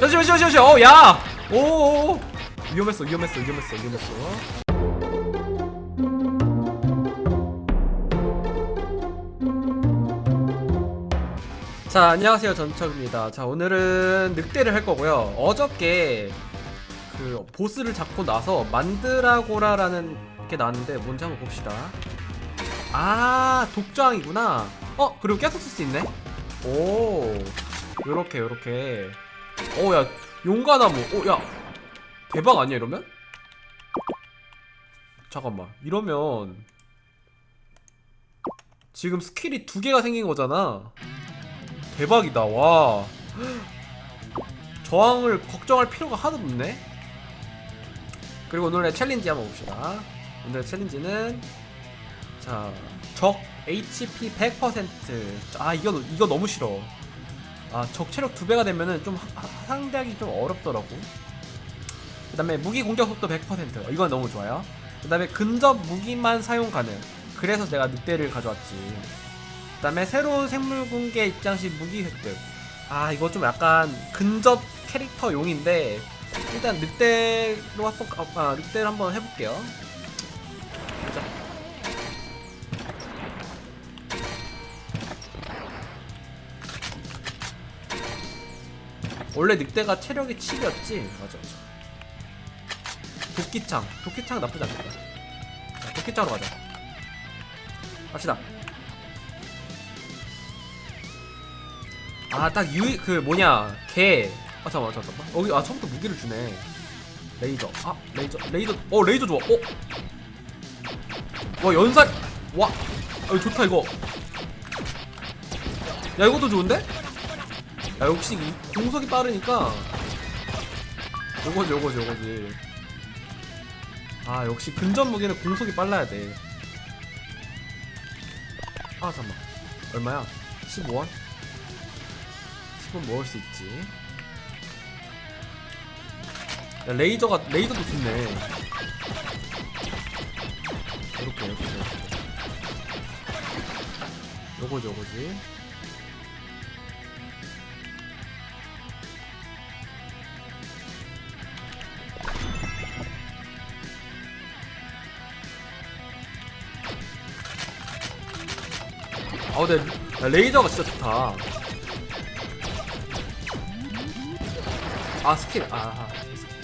잠시만 잠시만 잠시만 어야. 오 위험했어 위험했어 위험했어 위험했어. 자 안녕하세요 전철입니다. 자 오늘은 늑대를 할 거고요. 어저께 그 보스를 잡고 나서 만드라고라라는 게 나왔는데 뭔지 한번 봅시다. 아 독장이구나. 어 그리고 계속 쓸 수 있네? 오. 요렇게 요렇게 오야 용가나무 오야 대박 아니야 이러면? 잠깐만 이러면 지금 스킬이 두 개가 생긴 거잖아. 대박이다 와. 저항을 걱정할 필요가 하나도 없네. 그리고 오늘의 챌린지 한번 봅시다. 오늘의 챌린지는 자 적 HP 100%아 이거 이거 너무 싫어 아 적 체력 두 배가 되면은 좀 하- 하- 상대하기 좀 어렵더라고. 그 다음에 무기 공격 속도 100% 이건 너무 좋아요. 그 다음에 근접 무기만 사용 가능. 그래서 내가 늑대를 가져왔지. 그 다음에 새로운 생물 공개 입장 시 무기 획득. 아 이거 좀 약간 근접 캐릭터 용인데 일단 늑대로 한번 가- 아, 늑대를 한번 해볼게요 원래 늑대가 체력이 7이었지? 맞아 맞아. 도끼창. 도끼창 나쁘지 않겠다. 자, 도끼창으로 가자. 갑시다. 아 딱 유이 그 뭐냐. 개. 아 잠깐만 잠깐만 여기 아 처음부터 무기를 주네. 레이저. 아 레이저. 레이저. 어 레이저 좋아. 어와 연살. 와. 아, 좋다 이거. 야 이것도 좋은데 야 역시 이 공속이 빠르니까. 요거지 요거지 요거지. 아 역시 근접 무기는 공속이 빨라야 돼아 잠깐만. 얼마야? 15원? 10원 먹을 수 있지. 야 레이저가 레이저도 좋네. 이렇게 이렇게 이렇게. 요거지 요거지 아 근데 야, 레이저가 진짜 좋다. 아 스킬. 아 아, 스킬.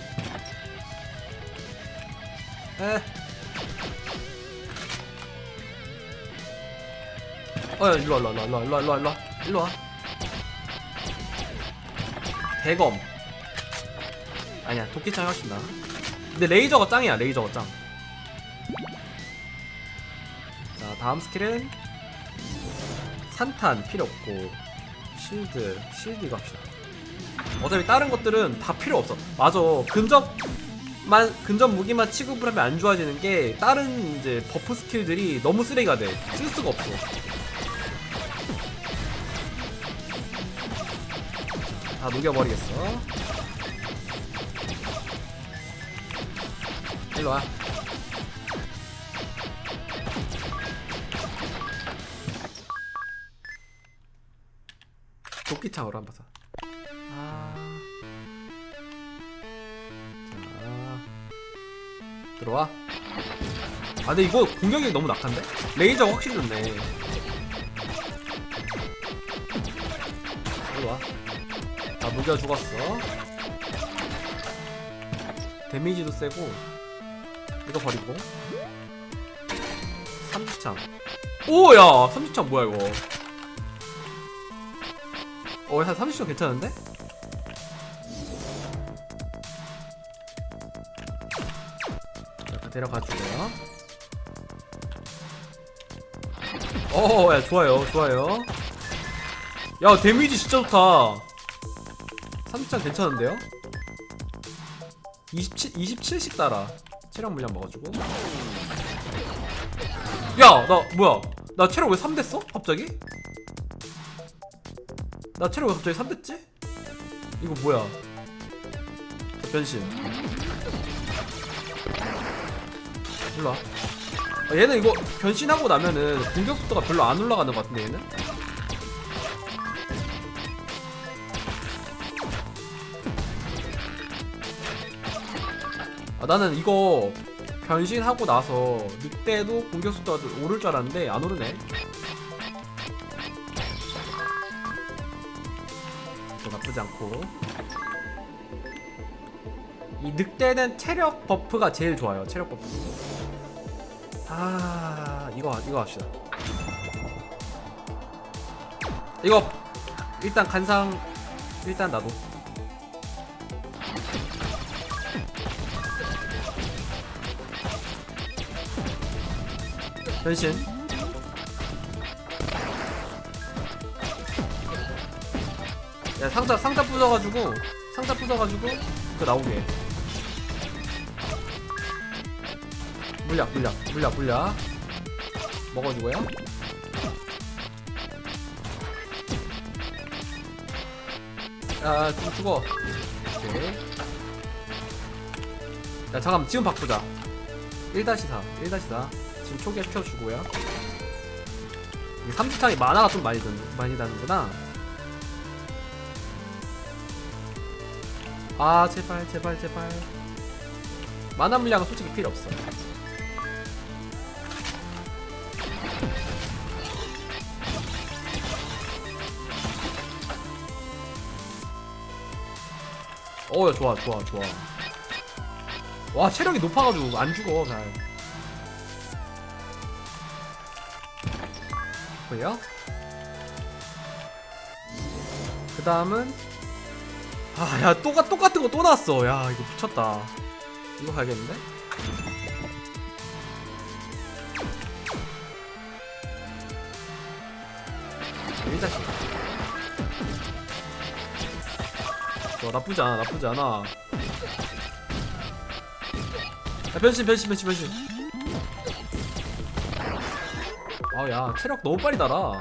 에? 어 야 일로와 일로와 일로와 일로와 일로와 일로와. 일로와. 대검. 아니야 도끼창이 훨씬 나 근데 레이저가 짱이야 레이저가 짱. 자, 다음 스킬은 산탄 필요 없고 실드 실드 이거 합시다. 어차피 다른 것들은 다 필요 없어. 맞아. 근접만 근접 무기만 취급을 하면 안 좋아지는 게 다른 이제 버프 스킬들이 너무 쓰레기가 돼. 쓸 수가 없어. 다 녹여버리겠어. 일로와 도끼창으로 한번 사. 아. 자. 들어와. 아, 근데 이거 공격이 너무 낙한데? 레이저가 확실히 좋네. 일로 와. 아, 무기가 죽었어. 데미지도 세고. 이거 버리고. 삼지창. 오, 야! 삼지창 뭐야, 이거. 어, 한 30초 괜찮은데? 이렇게 데려가 주고요. 어, 야, 좋아요, 좋아요. 야, 데미지 진짜 좋다. 3장 괜찮은데요? 27, 27씩 따라. 체력 물량 먹어주고. 야, 나, 뭐야. 나 체력 왜 3 됐어? 갑자기? 나 체력 왜 갑자기 3 됐지? 이거 뭐야? 변신. 일로 와. 아, 얘는 이거 변신하고 나면은 공격 속도가 별로 안 올라가는 것 같은데 얘는? 아 나는 이거 변신하고 나서 늑대도 공격 속도가 오를 줄 알았는데 안 오르네. 나쁘지 않고. 이 늑대는 체력 버프가 제일 좋아요. 체력 버프. 아 이거 이거 합시다. 이거 일단 간상 일단 나도. 변신. 야 상자 상자 부숴가지고 상자 부숴가지고 그 나오게. 물약 물약 물약 물약 먹어주고요. 야, 좀 죽어. 오케이. 야, 잠깐 지금 바꾸자. 1-4, 1-4. 지금 초기에 켜주고요. 3주창이 만화가 좀 많이, 든, 많이 나는구나. 아, 제발, 제발, 제발. 만화 물량은 솔직히 필요 없어. 어, 야, 좋아, 좋아, 좋아. 와, 체력이 높아가지고 안 죽어, 잘. 뭐야? 그 다음은 아, 야, 똑같, 똑같은 거 또 나왔어. 야, 이거 미쳤다. 이거 가야겠는데? 일자식. 어, 나쁘지 않아, 나쁘지 않아. 야, 변신, 변신, 변신, 변신. 아, 야, 체력 너무 빨리 달아.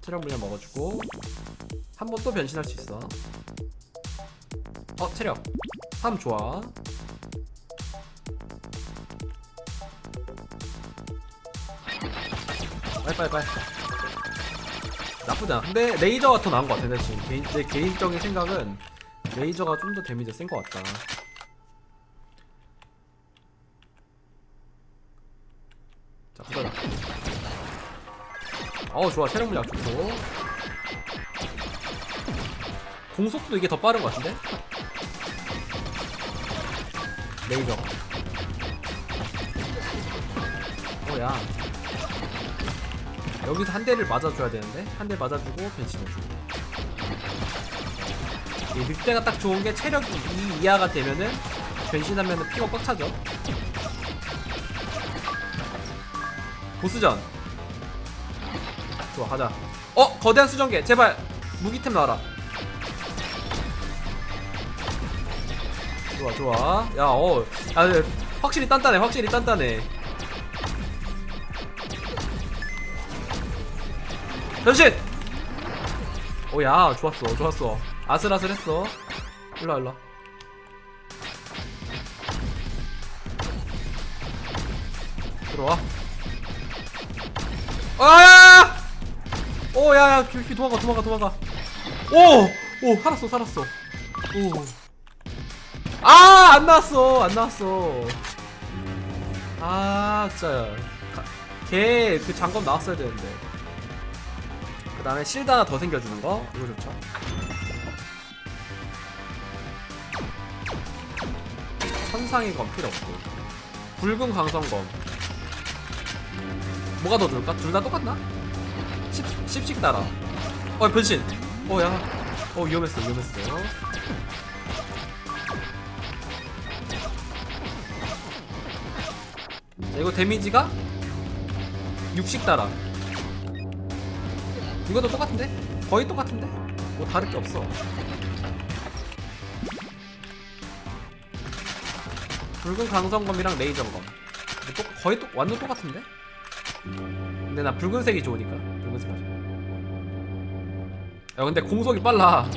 체력 물량 먹어주고. 한 번 또 변신할 수 있어. 어, 체력. 3 좋아. 빨리. 나쁘지 않아. 근데 레이저가 더 나은 것 같아. 내 지금 개인, 내 개인적인 생각은 레이저가 좀 더 데미지가 센것 같다. 자, 보자. 어우, 좋아. 체력 물량 좋고. 공속도 이게 더 빠른 것 같은데? 레이저. 어, 야. 여기서 한 대를 맞아줘야 되는데? 한 대 맞아주고 변신해주고. 이 늑대가 딱 좋은 게 체력이 2 이하가 되면은 변신하면은 피가 꽉 차죠. 보스전. 좋아, 가자. 어! 거대한 수정계! 제발! 무기템 나와라. 좋아, 좋아. 야, 어. 아, 네. 확실히 단단해, 확실히 단단해. 변신! 오, 야, 좋았어, 좋았어. 아슬아슬했어. 일로와, 일로와. 들어와. 아! 오, 야, 야, 기, 기, 도망가, 도망가, 도망가. 오! 오, 살았어, 살았어. 오. 아, 안 나왔어, 안 나왔어. 아, 진짜. 걔 그 장검 나왔어야 되는데. 그 다음에 실드 하나 더 생겨주는 거. 이거 좋죠. 천상의 검 필요 없고. 붉은 광선검. 뭐가 더 좋을까? 둘 다 똑같나? 10, 10씩 달아. 어, 변신. 어, 야. 어, 위험했어, 위험했어. 이거 데미지가 60 달아. 이것도 똑같은데? 거의 똑같은데? 뭐 다를 게 없어. 붉은 강성검이랑 레이저검. 뭐 또, 거의 또, 완전 똑같은데? 근데 나 붉은색이 좋으니까. 붉은색 하자. 야, 근데 공속이 빨라.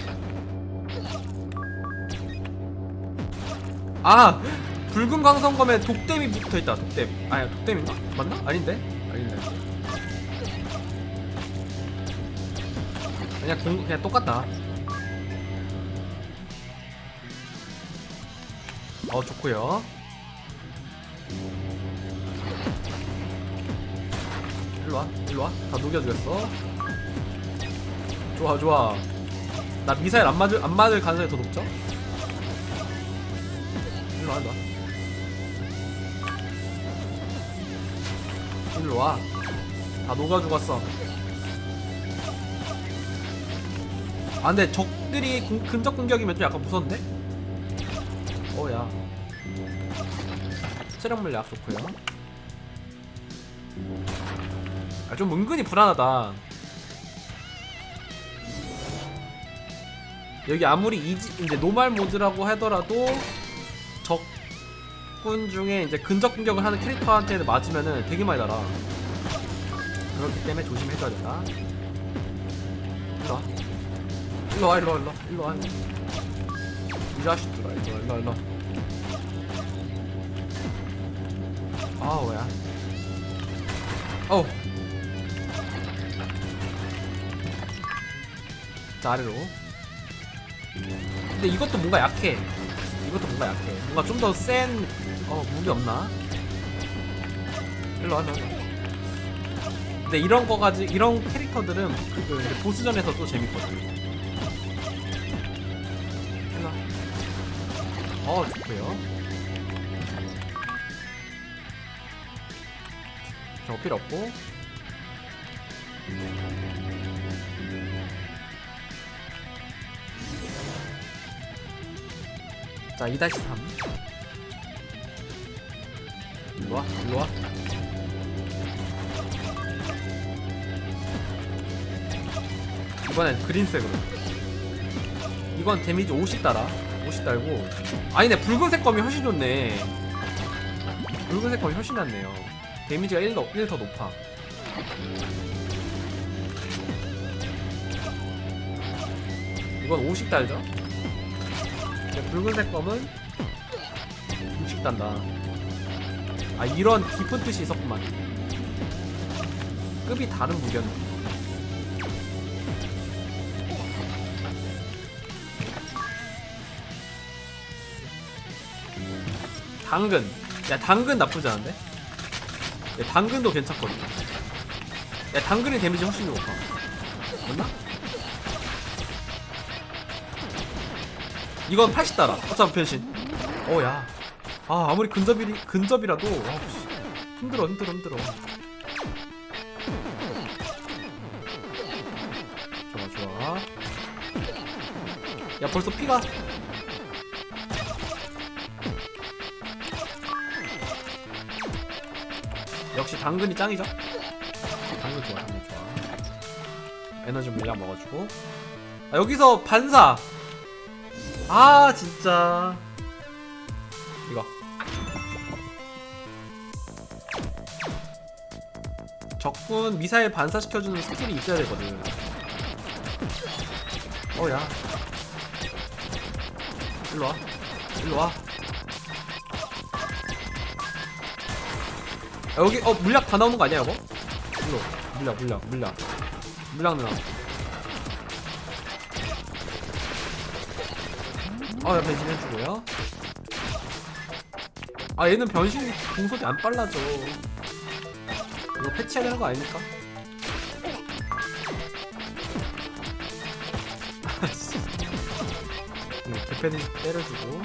아! 붉은 광선검에 독댐이 붙어있다, 독댐. 아야, 독댐인가? 맞나? 아닌데? 아닌데. 그냥 공, 그냥 똑같다. 어 좋고요 일로와 일로와 다 녹여주겠어 좋아 좋아 나 미사일 안 맞을 안 맞을 가능성이 더 높죠? 일로와 일로와 일로 와. 다 녹아 죽었어. 아 근데 적들이 공- 근접 공격이면 좀 약간 무서운데? 어야. 체력 물약 좋고요. 아 좀 은근히 불안하다. 여기 아무리 이지 이제 노말 모드라고 하더라도 적군 중에 이제 근접 공격을 하는 캐릭터한테 맞으면은 되게 많이 날아. 그렇기 때문에 조심해줘야 된다. 일로 와. 일로 와 일로 와 일로 와. 와이 자식들아 일로 와 일로 와 일로 와. 아 뭐야. 어우. 자 아래로. 근데 이것도 뭔가 약해. 이것도 뭔가 약해. 뭔가 좀 더 센 어, 무기 없나? 일로 와 일로 와 근데 이런 거 가지 이런 캐릭터들은 그, 그 보스전에서 또 재밌거든. 일로 와. 어 좋고요. 저거 필요 없고. 자 2-3 일로와 일로와. 이번엔 그린색으로. 이건 데미지 50 달아. 50 달고. 아니네 붉은색 검이 훨씬 좋네. 붉은색 검이 훨씬 낫네요. 데미지가 1 더, 1 더 높아. 이건 50 달죠? 붉은색 검은 60 단다 아 이런 깊은 뜻이 있었구만. 급이 다른 무기였네 당근. 야 당근 나쁘지 않은데? 야 당근도 괜찮거든. 야 당근의 데미지 훨씬 높아. 맞나? 이건 80 달아 어차피 변신 어야 아 아무리 근접이 근접이라도 아, 씨. 힘들어 힘들어 힘들어. 좋아 좋아. 야 벌써 피가. 역시 당근이 짱이죠? 당근 좋아 당근 좋아. 에너지 물량 먹어주고. 아, 여기서 반사! 아 진짜 이거. 적군 미사일 반사시켜주는 스킬이 있어야 되거든. 어야. 일로와. 일로와. 아, 여기 어 물약 다 나오는 거 아니야 이거? 일로. 물약 물약 물약. 물약 누나 아 변신 해주고요 아 얘는 변신 공속이 안 빨라져. 이거 패치해야 되는 거 아닙니까? 아씨 개패드 때려주고.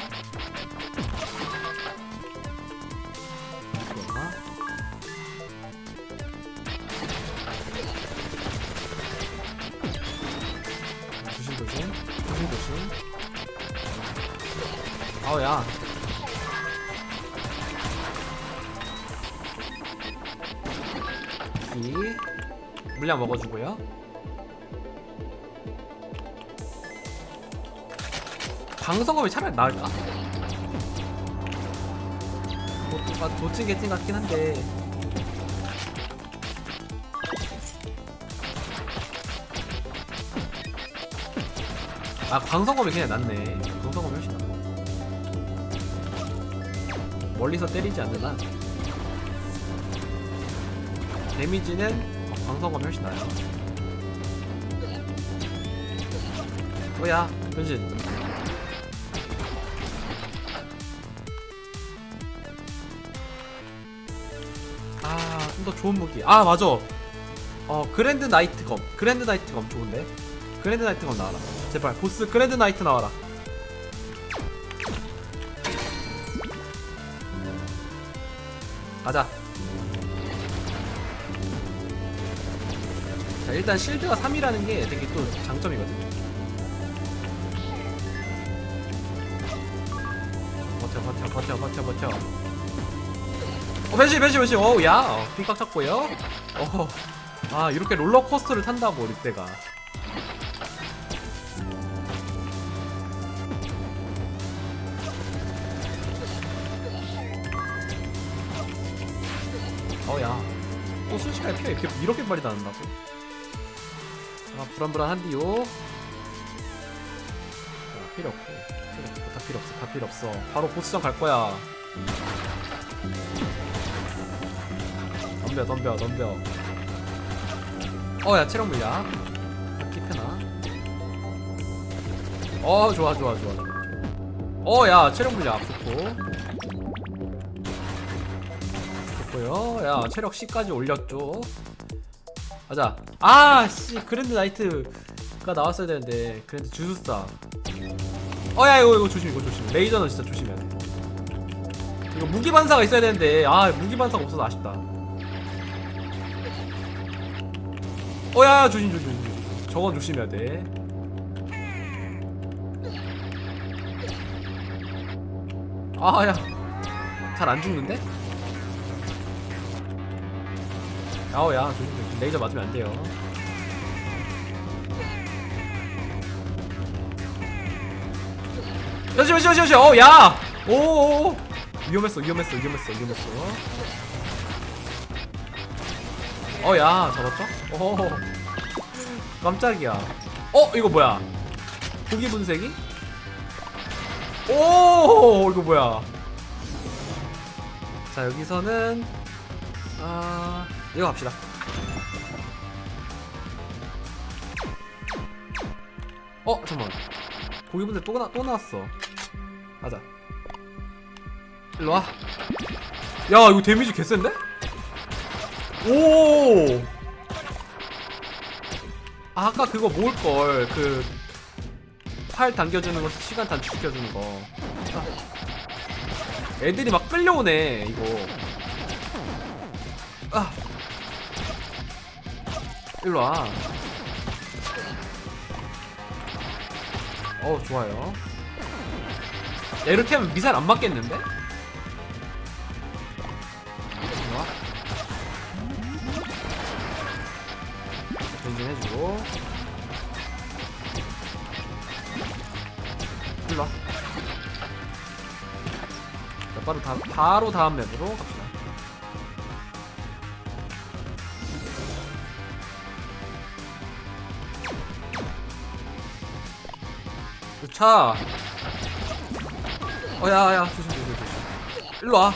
좋아 조심 조심. 조심 조심. 아우 야 물량 먹어주고요. 방성검이 차라리 나을까? 도, 아, 도찐 개찐 같긴 한데. 아 광성검이 그냥 낫네. 광성검이 훨씬 낫네. 멀리서 때리지 한 데미지는 어, 광석원 훨씬 나요. 뭐야 변신. 아 좀 더 좋은 무기. 아 맞아. 어 그랜드 나이트 검. 그랜드 나이트 검 좋은데? 그랜드 나이트 검 나와라. 제발 보스 그랜드 나이트 나와라. 가자. 자 일단 실드가 3이라는 게 되게 또 장점이거든요. 버텨 버텨 버텨 버텨 버텨. 어 변신 변신 변신 어우 야 어, 핑깍 잡고요. 어허. 아 이렇게 롤러코스터를 탄다고 늑대가. 어야. 또 순식간에 피가 이렇게 이렇게 빨리 나는다고 아 불안불안한디요? 자, 필요 없고. 필요 없고 다 필요 없어 다 필요 없어. 바로 보스전 갈 거야. 덤벼 덤벼 덤벼. 어야 체력 물약 킵해놔 어 좋아 좋아 좋아. 어야 체력 물약 좋고. 좋고요. 야 체력 10까지 올렸죠 가자 아씨 그랜드 나이트가 나왔어야 되는데 그랜드 주술사. 어야 이거 이거 조심 이거 조심 레이저는 진짜 조심해야 돼. 이거 무기 반사가 있어야 되는데 아 무기 반사가 없어서 아쉽다. 어야 조심 조심 조심. 저건 조심해야 돼. 아야. 잘 안 죽는데? 아우야. 조심 조심. 레이저 맞으면 안 돼요. 여시 여시 여시 어야! 오오오. 위험했어 위험했어 위험했어 위험했어. 어야 잡았죠? 오 깜짝이야. 어 이거 뭐야? 고기 분쇄기? 오 이거 뭐야? 자 여기서는 아 이거 갑시다. 어 잠깐만. 고기 분쇄 또, 나, 또 나왔어. 가자. 일로와. 야 이거 데미지 개센데? 오! 아, 아까 그거 모을걸. 그 팔 당겨주는 거 시간 단축시켜주는 거. 아. 애들이 막 끌려오네 이거 일로 와. 어 좋아요. 야 이렇게 하면 미사일 안 맞겠는데? 일로와 변신해주고. 일로 와. 자 바로, 다, 바로 다음 맵으로 갑시다 차. 어 야 야 조심 조심 조심. 일로 와.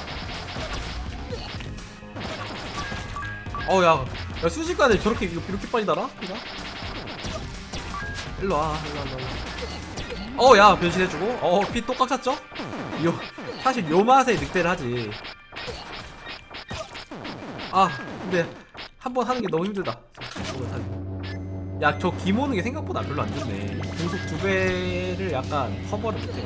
어 야 야 순식간에 저렇게 이거 이렇게 빨리 날아? 이거? 일로 와 일로 와 일로 와. 어 야 변신해주고. 어 피 또 꽉 찼죠? 요 사실 요 맛에 늑대를 하지. 아 근데 한 번 하는 게 너무 힘들다 야저김 오는 게 생각보다 별로 안 좋네. 공속 두 배를 약간 커버를 못해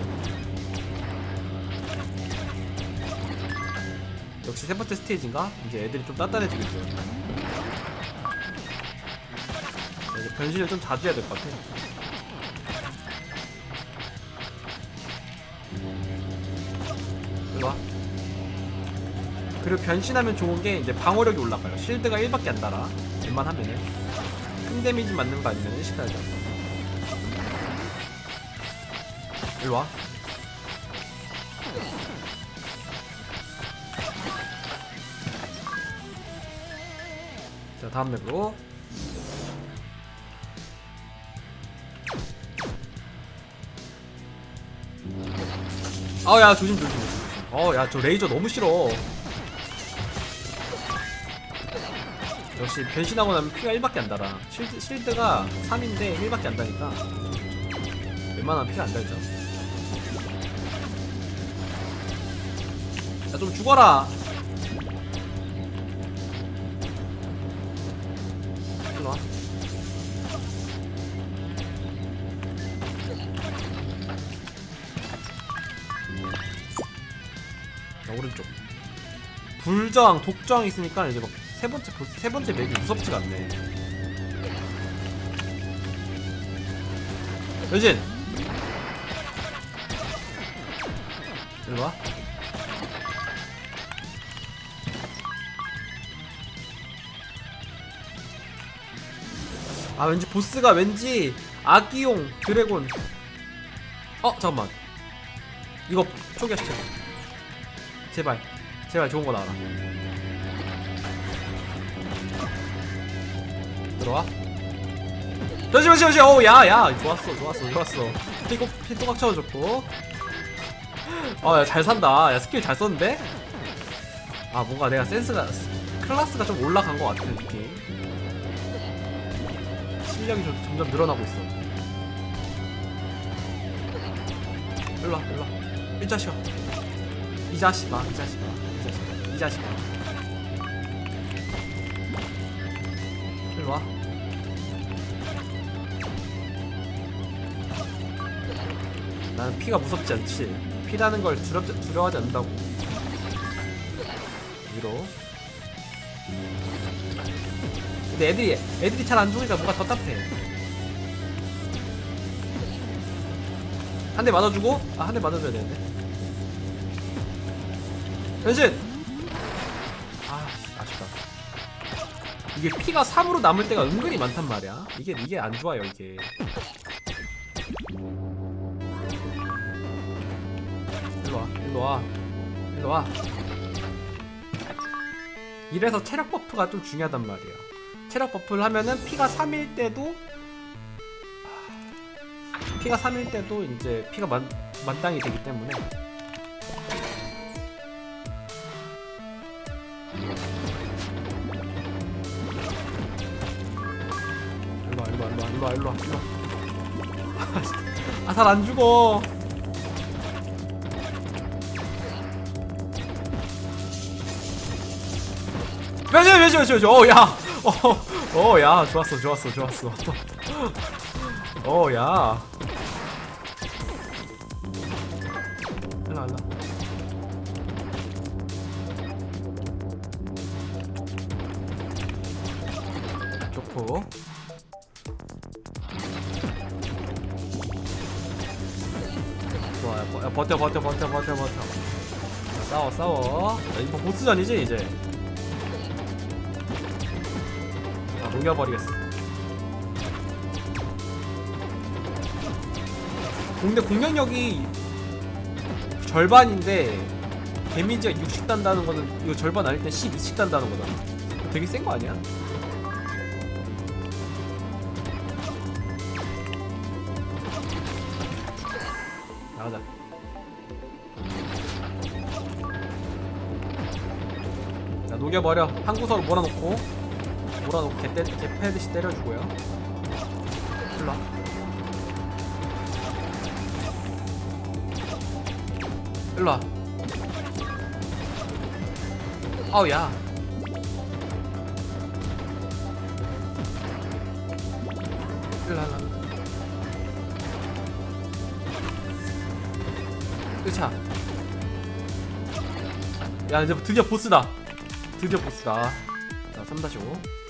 역시 세 번째 스테이지인가? 이제 애들이 좀 단단해지고 있어요. 자, 이제 변신을 좀 자주 해야 될 것 같아. 일로와. 그리고 변신하면 좋은 게 이제 방어력이 올라가요. 실드가 1밖에 안 달아. 웬만하면은 큰 데미지 맞는 거 아니면 1씩 달죠 일로와. 자 다음 맵으로. 아야 조심 조심. 어야 저 레이저 너무 싫어 역시 변신하고 나면 피가 1밖에 안 달아. 실드, 실드가 3인데 1밖에 안 다니까 웬만하면 피가 안 달죠. 야 좀 죽어라. 일로와. 오른쪽. 불정, 독정 있으니까 이제 막 세 번째 보스- 세 번째 맵이 무섭지가 않네. 여진! 이리 와. 아 왠지 보스가 왠지 아기용 드래곤. 어 잠깐만. 이거 초기화시켜 제발. 제발 좋은 거 나와라 들어와? 잠시만 잠시만 어우 야야 좋았어 좋았어 좋았어. 피고 피또각 쳐줬고. 어잘 산다. 야 스킬 잘 썼는데? 아 뭔가 내가 센스가 클라스가 좀 올라간 것 같은 느낌. 실력이 좀 점점 늘어나고 있어. 일로와 일로와. 이 자식아. 이 자식아 이 자식아 이 자식아 이 자식아 나는 피가 무섭지 않지. 피라는 걸 두렵, 두려워하지 않는다고. 위로 근데 애들이 애들이 잘 안 죽으니까 뭔가 답답해. 한 대 맞아주고 아 한 대 맞아줘야 되는데. 변신! 아 아쉽다. 이게 피가 3으로 남을 때가 은근히 많단 말이야. 이게 이게 안 좋아요 이게 일로와. 일로 와. 일로 와 이래서 체력 버프가 좀 중요하단 말이야 체력 버프를 하면은 피가 3일 때도 아, 피가 3일 때도 이제 피가 만, 만땅이 되기 때문에. 일로와 일로와 일로와 일로와 일로와. 아잘 안 죽어 몇시 몇시 몇시 몇시 어야. 어야. 좋았어 좋았어 좋았어. 어야. 일로 일로 좋고 좋아 야, 버- 야, 버텨 버텨 버텨 버텨 버텨. 자, 싸워 싸워. 야, 이거 보스전이지 이제 녹여버리겠어. 근데 공격력이 절반인데 데미지가 60 단다는 거는 이거 절반 아닐 땐 12씩 단다는 거잖아. 되게 센 거 아니야? 나가자. 자 녹여버려. 한 구석으로 몰아놓고 몰아놓고 개, 때, 개 패듯이 때려주고요. 일로와. 일로와. 아우 야. 일로와 일로와. 으차 야 이제 드디어 보스다. 드디어 보스다. 자 3-5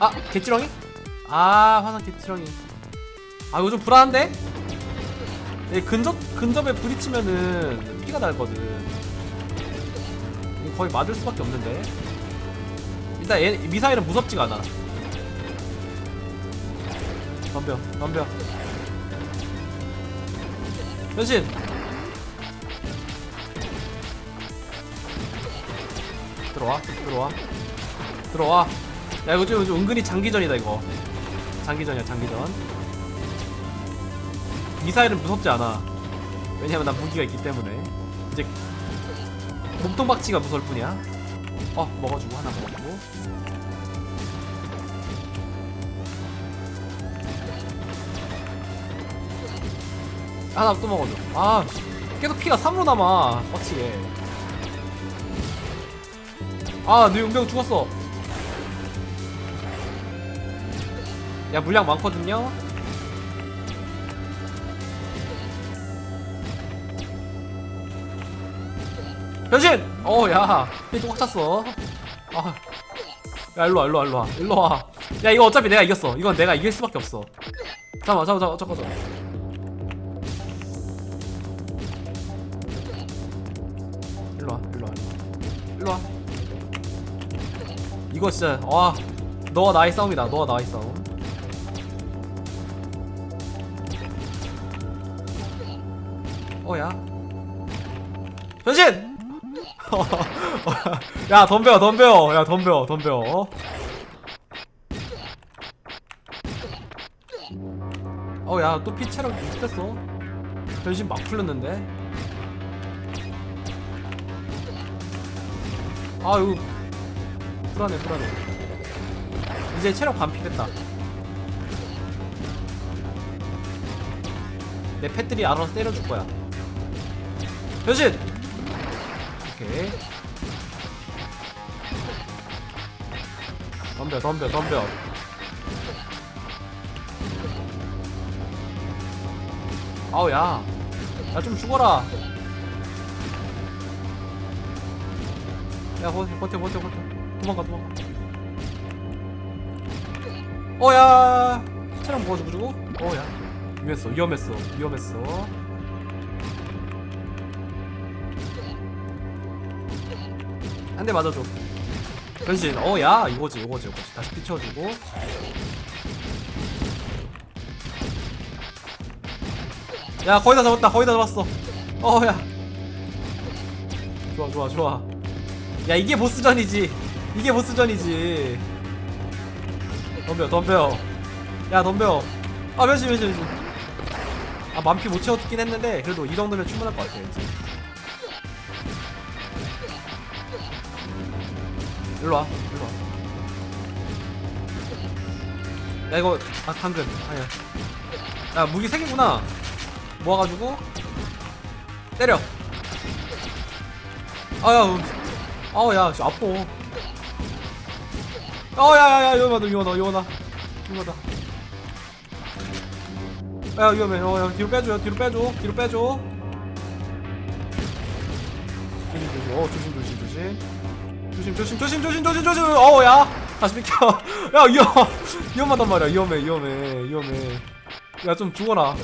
아 개찌렁이? 아 화상 개찌렁이. 아 이거 좀 불안한데? 이 근접 근접에 부딪히면은 피가 날거든. 거의 맞을 수밖에 없는데. 일단 얘, 미사일은 무섭지가 않아. 덤벼 덤벼. 변신! 들어와 들어와. 들어와 야 이거 좀, 좀 은근히 장기전이다 이거. 장기전이야 장기전. 미사일은 무섭지 않아. 왜냐면 난 무기가 있기 때문에. 이제 몸통박치가 무서울 뿐이야. 어 먹어주고 하나 먹어주고. 하나 또 먹어줘. 아 계속 피가 3으로 남아 빡치게. 아, 내 용병 죽었어. 야, 물량 많거든요. 변신! 어야 이거 꽉 찼어. 아. 야 일로와 일로와 일로와 일로와. 야 이거 어차피 내가 이겼어. 이건 내가 이길 수밖에 없어. 잠깐만 잠깐만 잠깐만. 일로와 일로와 일로와. 이거 진짜 와. 너와 나의 싸움이다. 너와 나의 싸움 어야? 변신! 야 덤벼 덤벼. 야 덤벼 덤벼. 어야 또 피체랑 비슷했어. 변신 막 풀렸는데. 아 이거 불안해 불안해. 이제 체력 반피 됐다. 내 팻들이 알아서 때려줄 거야 변신! 오케이 덤벼 덤벼 덤벼. 아우 야야 좀 죽어라. 야 버텨 버텨 버텨 도망가 도망가. 어야. 차량 먹어주고 주고 어야. 위험했어 위험했어 위험했어 한 대 맞아줘. 변신. 어야 이거지 이거지 이거지. 다시 비춰주고. 야 거의 다 잡았다 거의 다 잡았어. 어야. 좋아 좋아 좋아. 야 이게 보스전이지. 이게 보스전이지. 덤벼 덤벼. 야 덤벼. 아 변신 변신 변신. 아 만피 못 채웠긴 했는데 그래도 이 정도면 충분할 것 같아 왠지 일로 와 일로 와. 야 이거 아 당근. 아니야 야 무기 3개구나. 모아가지고. 때려. 아야 아야 씨, 아파. 어야야야 위험하다 위험하다 위험하다. 위험하다. 야 위험해. 어야 뒤로 빼줘 뒤로 빼줘 뒤로 빼줘. 조심 조심 어 조심 조심 조심 조심 조심 조심 조심 조심. 조심 어야. 다시 비켜. 야 위험. 위험하단 말이야. 위험해 위험해 위험해. 야 좀 죽어라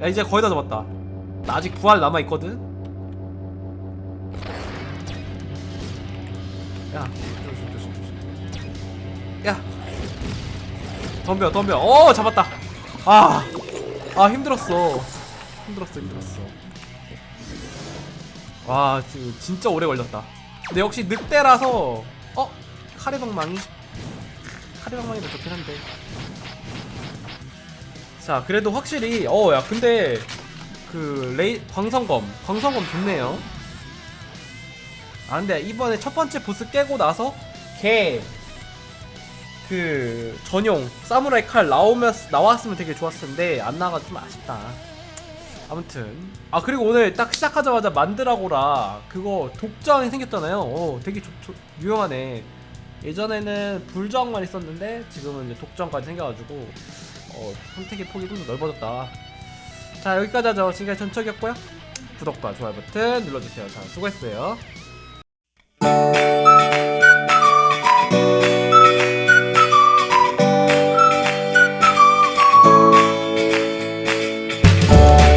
야 이제 거의 다 잡았다. 나 아직 부활 남아있거든? 야 조심 조심 조심. 야. 덤벼 덤벼. 어 잡았다. 아, 아 힘들었어. 힘들었어 힘들었어 와 진짜 오래 걸렸다 근데 역시 늑대라서 어? 카레방망이? 카레방망이도 좋긴 한데 자 그래도 확실히 어 야 근데 그 레이 광선검 광선검 좋네요 아 근데 이번에 첫 번째 보스 깨고 나서 걔 그 전용 사무라이 칼 나오면 나왔으면 되게 좋았을 텐데 안 나가서 좀 아쉽다. 아무튼. 아 그리고 오늘 딱 시작하자마자 만드라고라 그거 독저항이 생겼잖아요. 어 되게 조, 조, 유용하네. 예전에는 불저항만 있었는데 지금은 이제 독저항까지 생겨가지고 어, 선택의 폭이 좀 더 넓어졌다. 자 여기까지 하죠. 지금까지 전척이었고요. 구독과 좋아요 버튼 눌러주세요. 자 수고했어요.